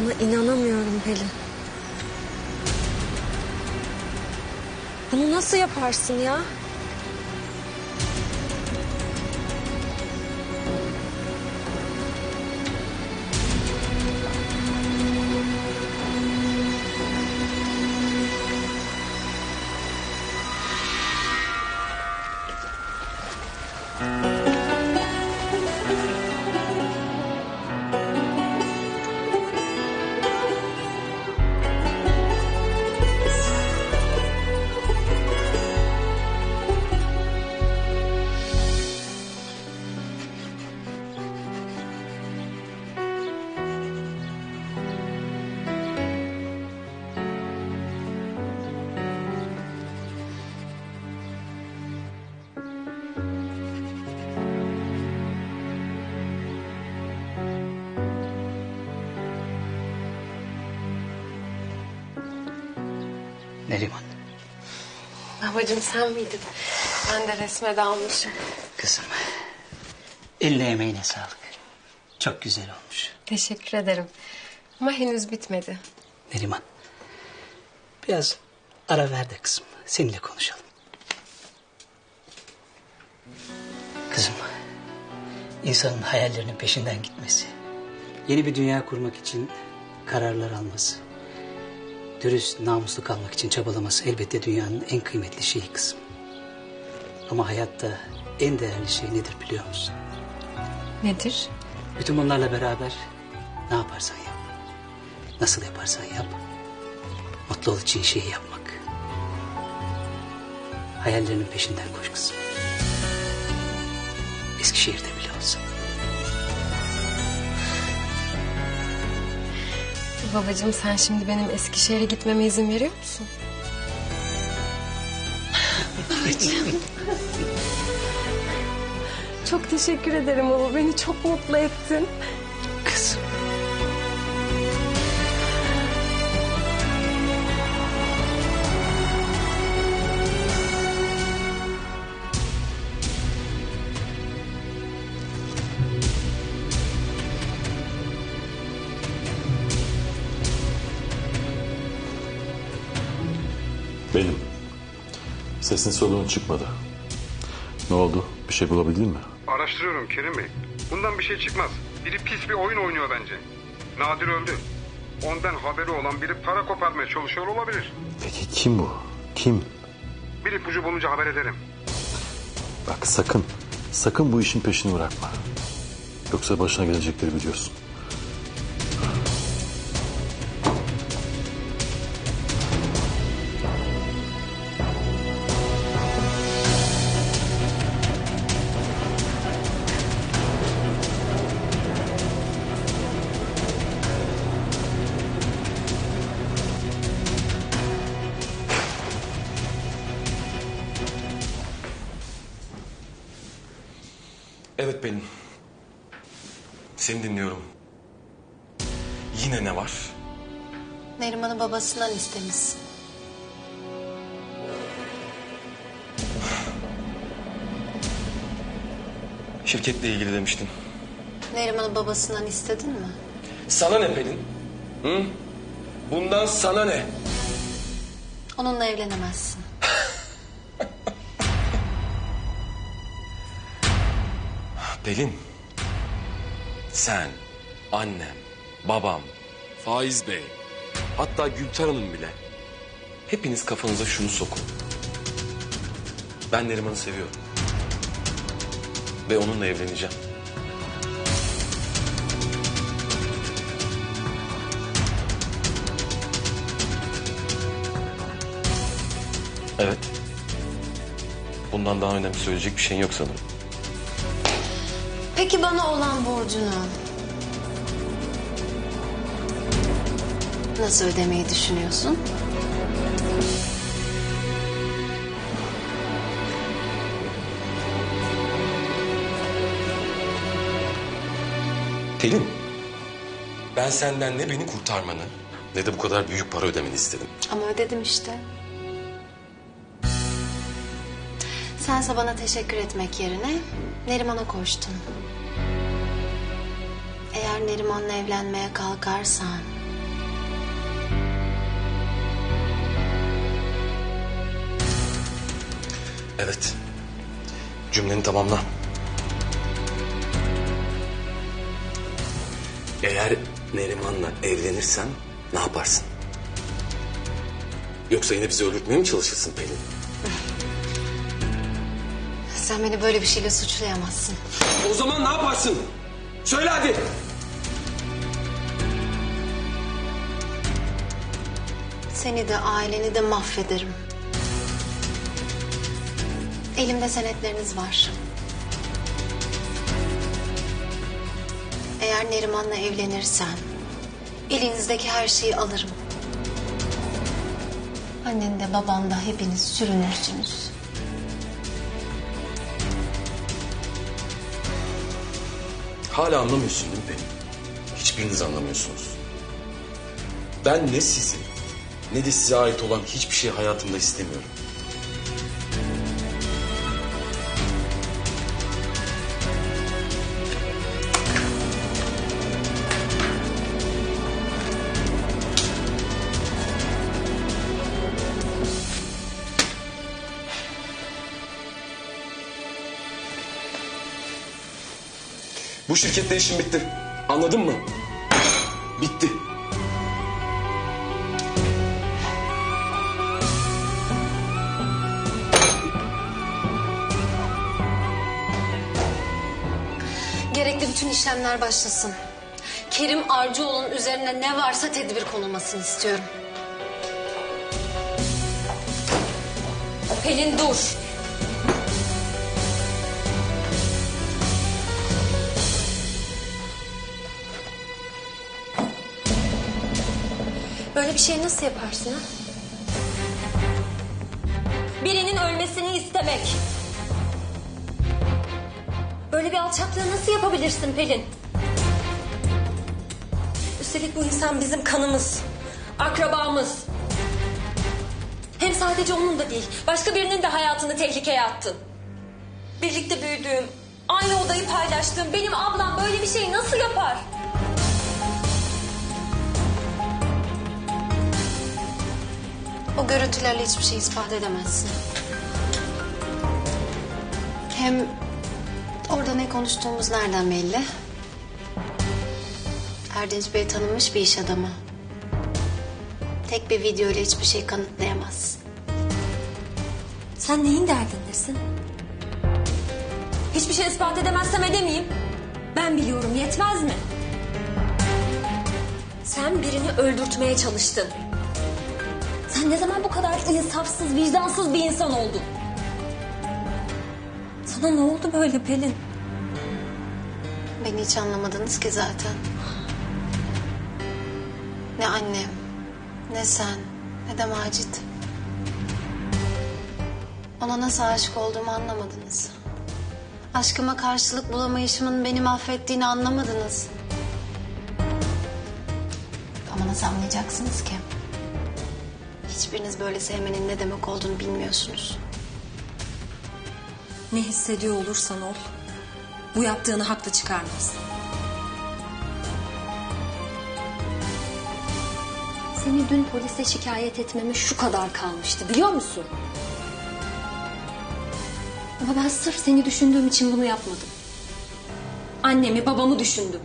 Sana inanamıyorum Pelin. Bunu nasıl yaparsın ya? Neriman Babacığım sen miydin? Ben de resme dalmışım. kızım. Eline emeğine sağlık. Çok güzel olmuş. Teşekkür ederim. Ama henüz bitmedi. Neriman. Biraz ara ver de kızım. Seninle konuşalım. Kızım. insanın hayallerinin peşinden gitmesi. Yeni bir dünya kurmak için kararlar alması. Dürüst, namuslu kalmak için çabalaması elbette dünyanın en kıymetli şeyi kızım. Ama hayatta en değerli şey nedir biliyor musun? Nedir? Bütün bunlarla beraber ne yaparsan yap. Nasıl yaparsan yap. Mutlu olacağın şeyi yapmak. Hayallerinin peşinden koş kızım. Eskişehir'de Babacığım sen şimdi benim Eskişehir'e gitmeme izin veriyor musun? Çok teşekkür ederim baba. Beni çok mutlu ettin. Benim. Sesin soluğun çıkmadı. Ne oldu? Bir şey bulabildin mi? Araştırıyorum Kerim Bey. Bundan bir şey çıkmaz. Biri pis bir oyun oynuyor bence. Nadir öldü. Ondan haberi olan biri para koparmaya çalışıyor olabilir. Peki kim bu? Kim? Bir ipucu bulunca haber ederim. Bak sakın, sakın bu işin peşini bırakma. Yoksa başına gelecekleri biliyorsun. Evet benim. Seni dinliyorum. Yine ne var? Neriman'ı babasından istemişsin. Şirketle ilgili demiştin. Neriman'ı babasından istedin mi? Sana ne Pelin? Hı? Bundan sana ne? Onunla evlenemezsin. Pelin. Sen, annem, babam, Faiz Bey, hatta Gülter Hanım bile. Hepiniz kafanıza şunu sokun. Ben Neriman'ı seviyorum. Ve onunla evleneceğim. Evet. Bundan daha önemli söyleyecek bir şeyin yok sanırım. Peki bana olan borcunu nasıl ödemeyi düşünüyorsun? Pelin, ben senden ne beni kurtarmanı ne de bu kadar büyük para ödemeni istedim. Ama ödedim işte. Sense bana teşekkür etmek yerine Neriman'a koştun. Eğer Neriman'la evlenmeye kalkarsan... Evet. Cümleni tamamla. Eğer Neriman'la evlenirsen ne yaparsın? Yoksa yine bizi öldürtmeye mi çalışırsın Pelin? Sen beni böyle bir şeyle suçlayamazsın. O zaman ne yaparsın? Söyle hadi. Seni de aileni de mahvederim. Elimde senetleriniz var. Eğer Neriman'la evlenirsen elinizdeki her şeyi alırım. Annen de baban da hepiniz sürünürsünüz. Hala anlamıyorsun değil mi? Hiçbiriniz anlamıyorsunuz. Ben ne sizi ne de size ait olan hiçbir şey hayatımda istemiyorum. Bu şirkette işim bitti. Anladın mı? Bitti. Gerekli bütün işlemler başlasın. Kerim Arcıoğlu'nun üzerine ne varsa tedbir konulmasını istiyorum. Pelin dur. Böyle bir şey nasıl yaparsın ha? Birinin ölmesini istemek. Böyle bir alçaklığı nasıl yapabilirsin Pelin? Üstelik bu insan bizim kanımız, akrabamız. Hem sadece onun da değil, başka birinin de hayatını tehlikeye attın. Birlikte büyüdüğüm, aynı odayı paylaştığım benim ablam böyle bir şeyi nasıl yapar? Görüntülerle hiçbir şey ispat edemezsin. Hem orada ne konuştuğumuz nereden belli? Erdinç Bey tanınmış bir iş adamı. Tek bir video ile hiçbir şey kanıtlayamaz. Sen neyin derdindesin? Hiçbir şey ispat edemezsem edemeyeyim. Ben biliyorum yetmez mi? Sen birini öldürtmeye çalıştın. Sen ne zaman bu kadar insafsız, vicdansız bir insan oldun? Sana ne oldu böyle Pelin? Beni hiç anlamadınız ki zaten. Ne annem, ne sen, ne de Macit. Ona nasıl aşık olduğumu anlamadınız. Aşkıma karşılık bulamayışımın beni mahvettiğini anlamadınız. Ama nasıl anlayacaksınız ki? Hiçbiriniz böyle sevmenin ne demek olduğunu bilmiyorsunuz. Ne hissediyor olursan ol. Bu yaptığını haklı çıkarmaz. Seni dün polise şikayet etmeme şu kadar kalmıştı biliyor musun? Ama ben sırf seni düşündüğüm için bunu yapmadım. Annemi babamı düşündüm.